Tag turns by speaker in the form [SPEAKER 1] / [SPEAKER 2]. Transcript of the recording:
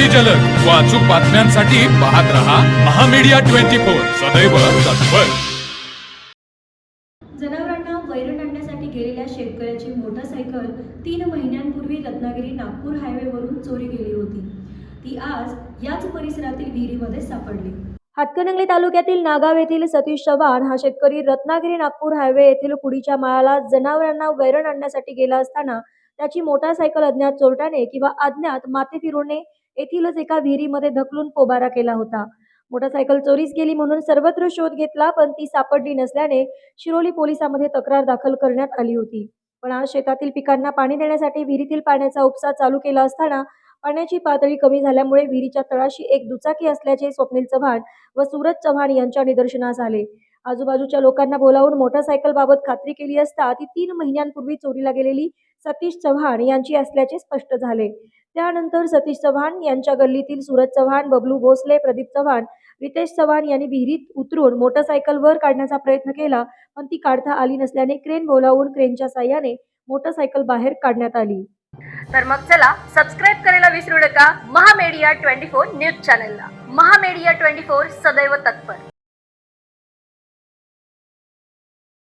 [SPEAKER 1] अगदी जलद. व अचूक बातम्यांसाठी पाहत रहा महामीडिया ट्वेंटी फोर. सदैव तत्पर.
[SPEAKER 2] जनावरांना वैरण आणण्यासाठी गेलेल्या शेतकऱ्याची मोटारसायकल तीन महिन्यांपूर्वी रत्नागिरी नागपूर हायवेवरून चोरी गेली होती. ती आज याच परिसरातील विहिरीमध्ये सापडली. हातकणंगले तालुक्यातील नागाव येथील सतीश चव्हाण हा शेतकरी रत्नागिरी नागपूर हायवे येथील कुडीच्या माळाला जनावरांना वैरण आणण्यासाठी गेला असताना त्याची मोटारसायकल अज्ञात चोरट्याने किंवा अज्ञात माते फिरवणे येथीलच एका विहिरीमध्ये ढकलून पोबारा केला होता. मोटारसायकल चोरीस गेली म्हणून सर्वत्र शोध घेतला पण ती सापडली नसल्याने शिरोली पोलिसांमध्ये तक्रार दाखल करण्यात आली होती. पण आज शेतातील पिकांना पाणी देण्यासाठी विहिरीतील पाण्याचा उपसा चालू केला असताना पाण्याची पातळी कमी झाल्यामुळे विहिरीच्या तळाशी एक दुचाकी असल्याचे स्वप्नील चव्हाण व सूरज चव्हाण यांच्या निदर्शनास आले. आजूबाजूच्या लोकांना बोलावून मोटारसायकल बाबत खात्री केली असता ती तीन महिन्यांपूर्वी चोरीला गेलेली सतीश चव्हाण यांची असल्याचे स्पष्ट झाले. त्यानंतर सतीश चव्हाण यांच्या गल्लीतील सूरज चव्हाण बबलू भोसले प्रदीप चव्हाण रितेश चव्हाण यांनी विहिरीत उतरून मोटरसायकल वर काढण्याचा प्रयत्न केला पण ती काढता आली नसल्याने क्रेन बोलावून क्रेनच्या साह्याने मोटरसायकल बाहेर काढण्यात आली.
[SPEAKER 3] तर मग चला सबस्क्राईब करायला विसरू नका. महामेडिया ट्वेंटी फोर न्यूज चॅनलला. महामेडिया ट्वेंटी फोर सदैव तत्पर.